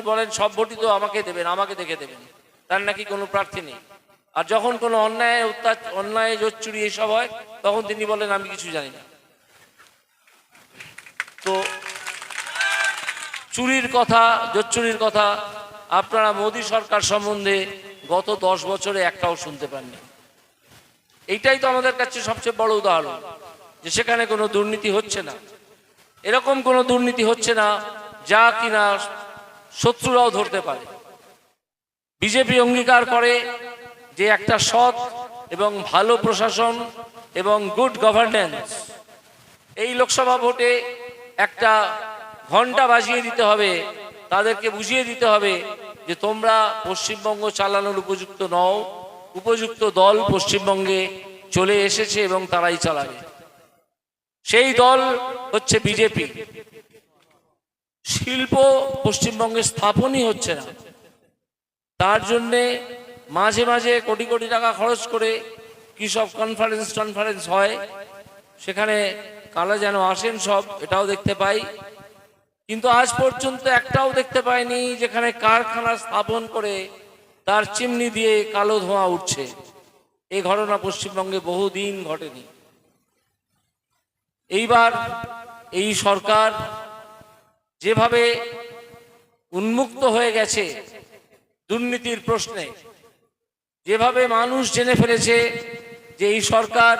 মুখ্যমন্ত্রী বলেন সব ভোটই তো আমাকে দেবেন, আমাকে দেখে দেবেন। তার নাকি কোনো প্রার্থী নেই। আর যখন কোনো অন্যায়, অত্যাচ, অন্যায়, জোচ্চুরি এসব হয়, তখন তিনি বলেন, আমি কিছু জানি না। তো চুরির কথা, জোচ্চুরির কথা আপনারা মোদী সরকার সম্বন্ধে গত দশ বছরে একটাও শুনতে পাননি। এইটাই তো আমাদের কাছে সবচেয়ে বড় উদাহরণ, যে সেখানে কোনো দুর্নীতি হচ্ছে না। এরকম কোনো দুর্নীতি হচ্ছে না, যা কিনা শত্রুরাও ধরতে পারে। বিজেপি অঙ্গীকার করে যে একটা সৎ এবং ভালো প্রশাসন এবং গুড গভর্নেন্স এই লোকসভা ভোটে একটা ঘণ্টা বাজিয়ে দিতে হবে, তাদেরকে বুঝিয়ে দিতে হবে যে তোমরা পশ্চিমবঙ্গ চালানোর উপযুক্ত নও, উপযুক্ত দল পশ্চিমবঙ্গে চলে এসেছে এবং তারাই চালাবে। সেই দল হচ্ছে বিজেপি। শিল্প পশ্চিমবঙ্গে স্থাপনই হচ্ছে না। তার জন্যে মাঝে মাঝে কোটি কোটি টাকা খরচ করে কি সব কনফারেন্স টনফারেন্স হয়, সেখানে কালা যেন আসেন সব, এটাও দেখতে পাই। কিন্তু আজ পর্যন্ত একটাও দেখতে পাইনি যেখানে কারখানা স্থাপন করে তার চিমনি দিয়ে কালো ধোঁয়া উঠছে। এই ঘটনা পশ্চিমবঙ্গে বহুদিন ঘটেনি। এইবার এই সরকার যেভাবে উন্মুক্ত হয়ে গেছে দুর্নীতির প্রশ্নে, যেভাবে মানুষ জেনে ফেলেছে যে এই সরকার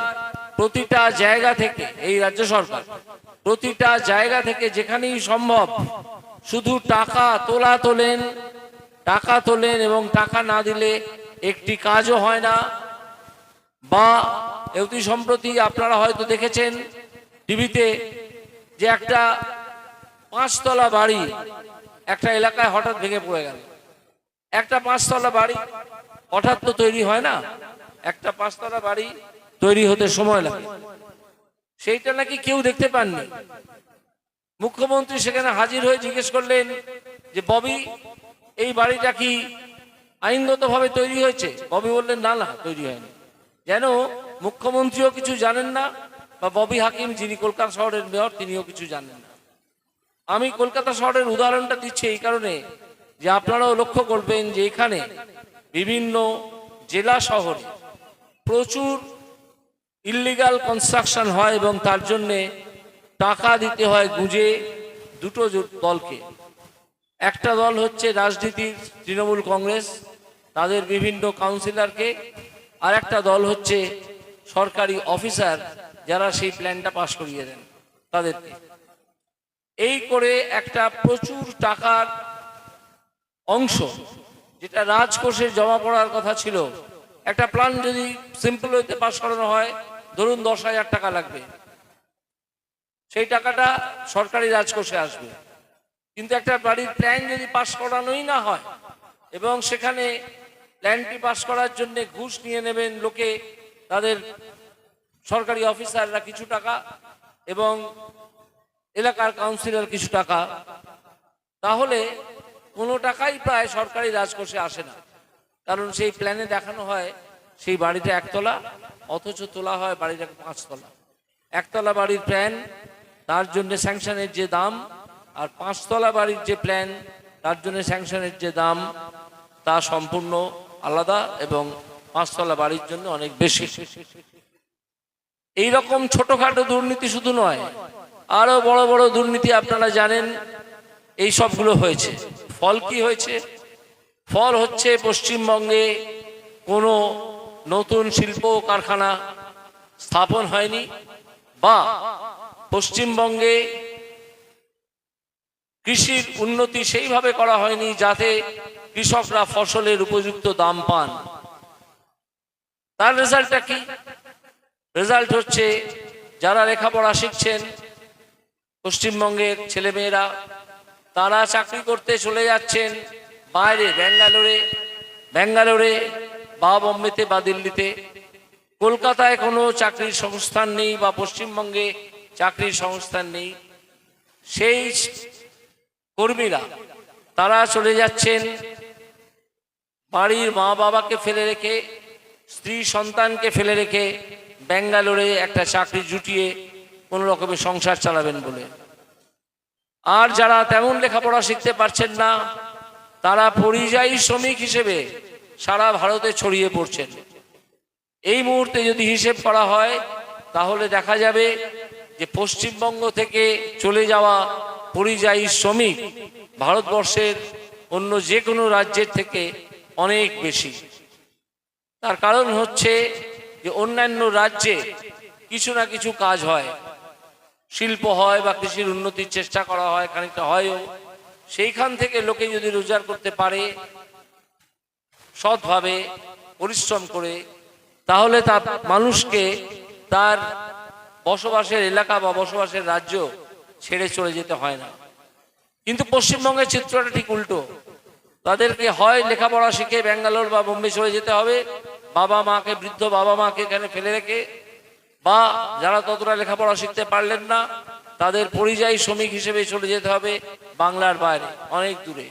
প্রতিটা জায়গা থেকে, এই রাজ্য সরকার প্রতিটা জায়গা থেকে যেখানেই সম্ভব শুধু টাকা তোলা তোলেন, টাকা তোলেন এবং টাকা না দিলে একটি কাজও হয় না। বা অতি সম্প্রতি আপনারা হয়তো দেখেছেন টিভিতে যে একটা পাঁচতলা বাড়ি। একটা এলাকায় হঠাৎ ভেঙে পড়ে গেল। একটা পাঁচতলা বাড়ি হঠাৎ তো তৈরি হয় না। একটা পাঁচতলা বাড়ি তৈরি হতে সময় লাগে। সেইটা নাকি কেউ দেখতে পাননি। মুখ্যমন্ত্রী সেখানে হাজির হয়ে জিজ্ঞেস করলেন যে, ববি, এই বাড়িটা কি আইনগতভাবে তৈরি হয়েছে? ববি বললেন, না না, তৈরি হয়নি। যেন মুখ্যমন্ত্রীও কিছু জানেন না বা ববি হাকিম যিনি কলকাতা শহরের মেয়র তিনিও কিছু জানেন না। আমি কলকাতা শহরের উদাহরণটা দিচ্ছি এই কারণে যে আপনারাও লক্ষ্য করবেন যে এখানে বিভিন্ন জেলা শহরে প্রচুর ইল্লিগাল কনস্ট্রাকশন হয় এবং তার জন্যে টাকা দিতে হয় গুঁজে দুটো দলকে। একটা দল হচ্ছে রাজনীতির তৃণমূল কংগ্রেস, তাদের বিভিন্ন কাউন্সিলরকে আর একটা দল হচ্ছে সরকারি অফিসার যারা সেই প্ল্যানটা পাশ করিয়ে দেন তাদেরকে। এই করে একটা প্রচুর টাকার অংশ, যেটা রাজকোষে জমা পড়ার কথা ছিল। একটা প্ল্যান যদি সিম্পল হইতে পাশ করানো হয়, ধরুন দশ হাজার টাকা লাগবে। সেই টাকাটা সরকারি রাজকোষে আসবে। কিন্তু একটা বাড়ির প্ল্যান যদি পাশ করানোই না হয়, এবং সেখানে প্ল্যানটি পাশ করার জন্য ঘুষ নিয়ে নেবেন লোকে, তাদের সরকারি অফিসাররা কিছু টাকা, এবং এলাকার কাউন্সিলর কিছু টাকা, তাহলে কোনো টাকাই প্রায় সরকারি রাজকোষে আসে না। কারণ সেই প্ল্যানে দেখানো হয়, সেই বাড়িটা একতলা, অথচ তোলা হয় বাড়িটাকে পাঁচতলা। একতলা বাড়ির প্ল্যান, তার জন্য স্যাংশনের যে দাম, আর পাঁচতলা বাড়ির যে প্ল্যান, তার জন্য স্যাংশনের যে দাম, তা সম্পূর্ণ আলাদা এবং পাঁচতলা বাড়ির জন্য অনেক বেশি। এই রকম ছোটখাটো দুর্নীতি শুধু নয় আরও বড় বড় দুর্নীতি আপনারা জানেন, এই সবগুলো হয়েছে। ফল কি হয়েছে? ফল হচ্ছে পশ্চিমবঙ্গে কোনো নতুন শিল্প কারখানা স্থাপন হয়নি বা পশ্চিমবঙ্গে কৃষির উন্নতি সেইভাবে করা হয়নি যাতে কৃষকরা ফসলের উপযুক্ত দাম পান। তার রেজাল্টটা কি? রেজাল্ট হচ্ছে যারা লেখাপড়া শিখছেন পশ্চিমবঙ্গের ছেলেমেয়েরা, তারা চাকরি করতে চলে যাচ্ছেন বাইরে ব্যাঙ্গালোরে। ব্যাঙ্গালোরে বা বোম্বেতে বা দিল্লিতে। কলকাতায় কোনো চাকরির সংস্থান নেই বা পশ্চিমবঙ্গে চাকরির সংস্থান নেই। সেই কর্মীরা, তারা চলে যাচ্ছেন বাড়ির মা বাবাকে ফেলে রেখে স্ত্রী সন্তানকে ফেলে রেখে ব্যাঙ্গালোরে একটা চাকরি জুটিয়ে কোনো রকমের সংসার চালাবেন বলে। আর যারা তেমন লেখাপড়া শিখতে পারছেন না, তারা পরিযায়ী শ্রমিক হিসেবে সারা ভারতে ছড়িয়ে পড়ছেন। এই মুহূর্তে যদি হিসেব করা হয়, তাহলে দেখা যাবে যে পশ্চিমবঙ্গ থেকে চলে যাওয়া পরিযায়ী শ্রমিক ভারতবর্ষের অন্য যে কোনো রাজ্যের থেকে অনেক বেশি। তার কারণ হচ্ছে যে অন্যান্য রাজ্যে কিছু না কিছু কাজ হয়। শিল্প হয় বা কৃষির উন্নতির চেষ্টা করা হয়, খানিকটা হয়ও। সেইখান থেকে লোকে যদি রোজগার করতে পারে, সৎভাবে পরিশ্রম করে, তাহলে তার মানুষকে তার বসবাসের এলাকা বা বসবাসের রাজ্য ছেড়ে চলে যেতে হয় না। কিন্তু পশ্চিমবঙ্গের চিত্রটা ঠিক উল্টো। তাদেরকে হয় লেখাপড়া শিখে ব্যাঙ্গালোর বা বোম্বে চলে যেতে হবে বাবা মাকে বৃদ্ধ বাবা মাকে এখানে ফেলে রেখে বা যারা ততটা লেখাপড়া শিখতে পারলেন না, তাদের পরিযায়ী শ্রমিক হিসেবে চলে যেতে হবে বাংলার বাইরে, অনেক দূরে।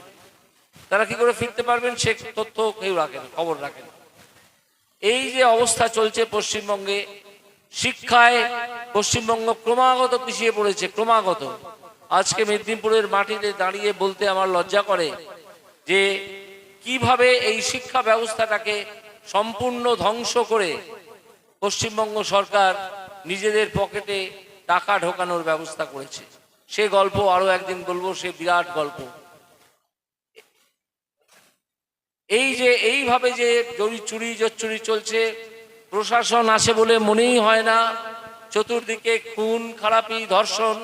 তারা কি করে ফিরতে পারবেন সে তথ্য কেউ রাখেন খবর রাখেন এই যে অবস্থা চলছে পশ্চিমবঙ্গে, শিক্ষায় পশ্চিমবঙ্গ ক্রমাগত পিছিয়ে পড়েছে, ক্রমাগত। আজকে মেদিনীপুরের মাটিতে দাঁড়িয়ে বলতে আমার লজ্জা করে যে কীভাবে এই শিক্ষা ব্যবস্থাটাকে সম্পূর্ণ ধ্বংস করে পশ্চিমবঙ্গ সরকার নিজেদের পকেটে টাকা ঢোকানোর ব্যবস্থা করেছে। সে গল্প আরও একদিন বলব, সে বিরাট গল্প। এই যে, এইভাবে যে চুরি চুরি, জোচ্চুরি চলছে, প্রশাসন আছে বলে মনেই হয় না। চতুর্দিকে খুন, খারাপি, ধর্ষণ,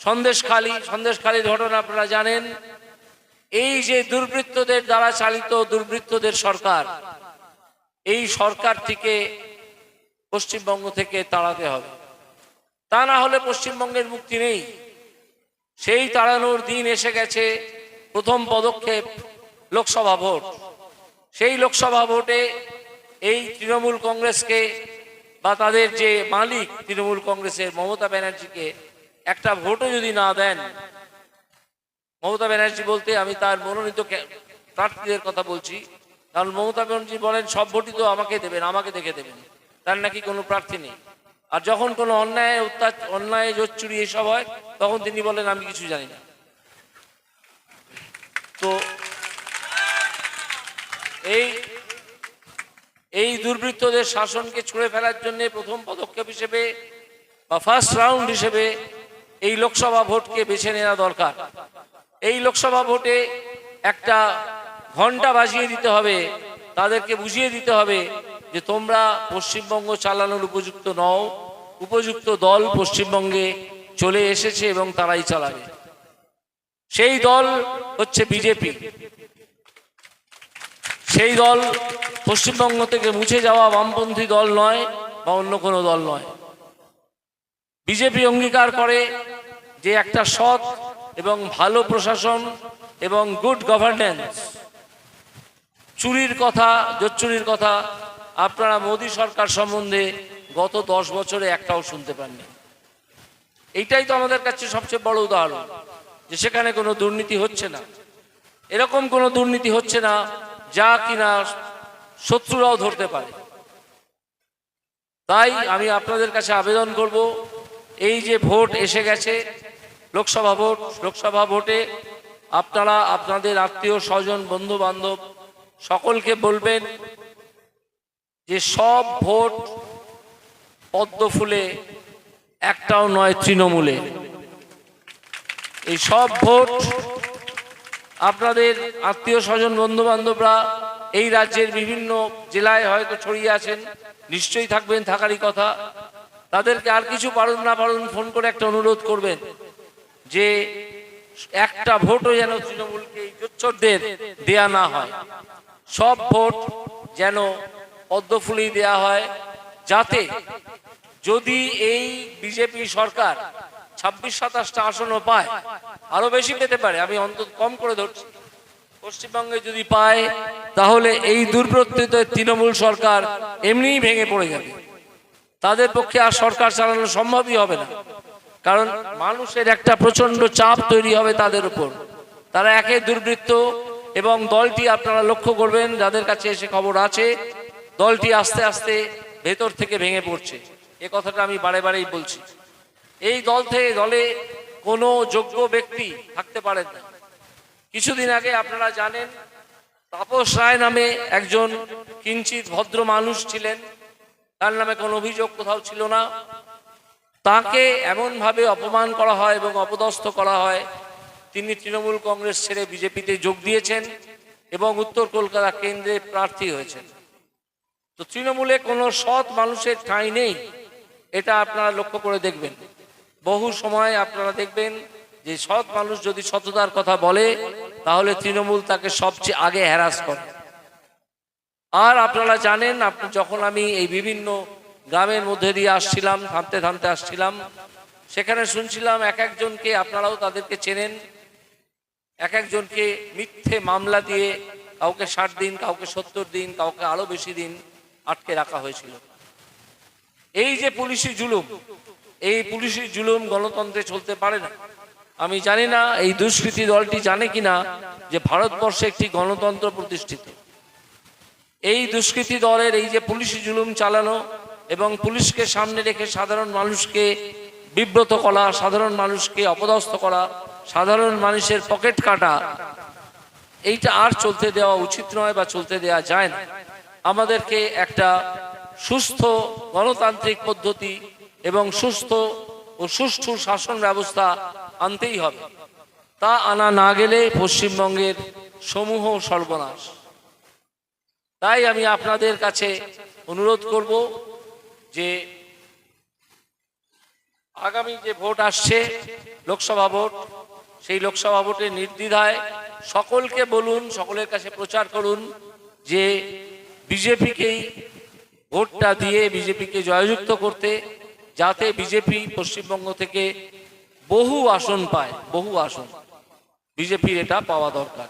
সন্দেশখালী, সন্দেশখালীর ঘটনা আপনারা জানেন। এই যে দুর্বৃত্তদের দ্বারা চালিত দুর্বৃত্তদের সরকার, এই সরকার থেকে পশ্চিমবঙ্গ থেকে তাড়াতে হবে। তা না হলে পশ্চিমবঙ্গের মুক্তি নেই। সেই তাড়ানোর দিন এসে গেছে প্রথম পদক্ষেপ লোকসভা ভোট। সেই লোকসভা ভোটে এই তৃণমূল কংগ্রেসকে বা তাদের যে মালিক তৃণমূল কংগ্রেসের মমতা ব্যানার্জিকে একটা ভোটও যদি না দেন, মমতা ব্যানার্জি বলতে আমি তার মনোনীত প্রার্থীদের কথা বলছি। কারণ মমতা ব্যানার্জি বলেন, সব ভোটই তো আমাকে দেবেন, আমাকে দেখে দেবেন। তার নাকি কোনো প্রার্থী নেই। আর যখন কোনো অন্যায় অত্যাচ, অন্যায় জোচ্চুরি এসব হয়, তখন তিনি বলেন, আমি কিছু জানি না। তো এই এই দুর্বৃত্তদের শাসনকে ছুঁড়ে ফেলার জন্য প্রথম পদক্ষেপ হিসেবে বা ফার্স্ট রাউন্ড হিসেবে এই লোকসভা ভোটকে বেছে নেওয়া দরকার। এই লোকসভা ভোটে একটা ঘণ্টা বাজিয়ে দিতে হবে, তাদেরকে বুঝিয়ে দিতে হবে যে তোমরা পশ্চিমবঙ্গ চালানোর উপযুক্ত নও, উপযুক্ত দল পশ্চিমবঙ্গে চলে এসেছে এবং তারাই চালাবে। সেই দল হচ্ছে বিজেপি। সেই দল পশ্চিমবঙ্গ থেকে মুছে যাওয়া বামপন্থী দল নয় বা অন্য কোনো দল নয়। বিজেপি অঙ্গীকার করে যে একটা সৎ এবং ভালো প্রশাসন এবং গুড গভর্নেন্স চুরির কথা, জোচ্চুরির কথা আপনারা মোদী সরকার সম্বন্ধে গত দশ বছরে একটাও শুনতে পাননি। এইটাই তো আমাদের কাছে সবচেয়ে বড় উদাহরণ, যে সেখানে কোনো দুর্নীতি হচ্ছে না। এরকম কোনো দুর্নীতি হচ্ছে না যা কিনা শত্রুরাও ধরতে পারে। তাই আমি আপনাদের কাছে আবেদন করব, এই যে ভোট এসে গেছে, লোকসভা ভোট, লোকসভা ভোটে আপনারা, আপনাদের আত্মীয় স্বজন বন্ধু বান্ধব সকলকে বলবেন যে সব ভোট পদ্ম ফুলে একটাও নয় তৃণমূলে। এই সব ভোট আপনাদের আত্মীয় স্বজন বন্ধু বান্ধবরা এই রাজ্যের বিভিন্ন জেলায় হয়তো ছড়িয়ে আছেন, নিশ্চয়ই থাকবেন, থাকারই কথা। তাদেরকে আর কিছু পারুন না পারুন, ফোন করে একটা অনুরোধ করবেন যে একটা ভোটও যেন তৃণমূলকে এই দেয়া না হয়। সব ভোট যেন পদ্মফুলি দেয়া হয় যাতে যদি এই বিজেপি সরকার ছাব্বিশ সাতাশটা আসনও পায় আরও বেশি পেতে পারে। আমি অন্তত কম করে ধরছি। পশ্চিমবঙ্গে যদি পায়, তাহলে এই দুর্বৃত্তিত তৃণমূল সরকার এমনিই ভেঙে পড়ে যাবে। তাদের পক্ষে আর সরকার চালানো সম্ভবই হবে না। কারণ মানুষের একটা প্রচণ্ড চাপ তৈরি হবে তাদের উপর। তারা একে দুর্বৃত্ত এবং দলটি আপনারা লক্ষ্য করবেন, যাদের কাছে এসে খবর আছে দলটি আস্তে আস্তে ভেতর থেকে ভেঙে পড়ছে। এ কথাটা আমি বারে বারেই বলছি। এই দল থেকে দলে কোনো যোগ্য ব্যক্তি থাকতে পারেন না। কিছুদিন আগে আপনারা জানেন, তাপস রায় নামে একজন কিঞ্চিত ভদ্র মানুষ ছিলেন। তার নামে কোনো অভিযোগ কোথাও ছিল না। তাকে এমনভাবে অপমান করা হয় এবং অপদস্থ করা হয়। তিনি তৃণমূল কংগ্রেস ছেড়ে বিজেপিতে যোগ দিয়েছেন এবং উত্তর কলকাতা কেন্দ্রে প্রার্থী হয়েছেন। তো তৃণমূলে কোনো সৎ মানুষের ঠাঁই নেই, এটা আপনারা লক্ষ্য করে দেখবেন। বহু সময় আপনারা দেখবেন যে সৎ মানুষ যদি সততার কথা বলে, তাহলে তৃণমূল তাকে সবচেয়ে আগে হ্যারাস করে। আর আপনারা জানেন, আপনি যখন আমি এই বিভিন্ন গ্রামের মধ্যে দিয়ে আসছিলাম, থামতে থামতে আসছিলাম, সেখানে শুনছিলাম এক একজনকে, আপনারাও তাদেরকে চেনেন, এক একজনকে মিথ্যে মামলা দিয়ে কাউকে ষাট দিন, কাউকে সত্তর দিন, কাউকে আরও বেশি দিন আটকে রাখা হয়েছিল। এই যে পুলিশি জুলুম, এই পুলিশি জুলুম গণতন্ত্রে চলতে পারে না। আমি জানি না এই দুষ্কৃতী দলটি জানে কিনা যে ভারতবর্ষে একটি গণতন্ত্র প্রতিষ্ঠিত। এই দুষ্কৃতী দলের এই যে পুলিশি জুলুম চালানো এবং পুলিশকে সামনে রেখে সাধারণ মানুষকে বিব্রত করা, সাধারণ মানুষকে অপদস্থ করা, সাধারণ মানুষের পকেট কাটা, এইটা আর চলতে দেওয়া উচিত নয় বা চলতে দেওয়া যায় না। আমাদেরকে একটা সুস্থ গণতান্ত্রিক পদ্ধতি এবং সুস্থ ও সুষ্ঠু শাসন ব্যবস্থা আনতেই হবে। তা আনা না গেলে পশ্চিমবঙ্গের সমূহ সর্বনাশ। তাই আমি আপনাদের কাছে অনুরোধ করব যে আগামী যে ভোট আসছে, লোকসভা ভোট, সেই লোকসভা ভোটে নির্দ্বিধায় সকলকে বলুন, সকলের কাছে প্রচার করুন যে বিজেপিকেই ভোটটা দিয়ে বিজেপিকে জয়যুক্ত করতে, যাতে বিজেপি পশ্চিমবঙ্গ থেকে বহু আসন পায়, বহু আসন। বিজেপির এটা পাওয়া দরকার।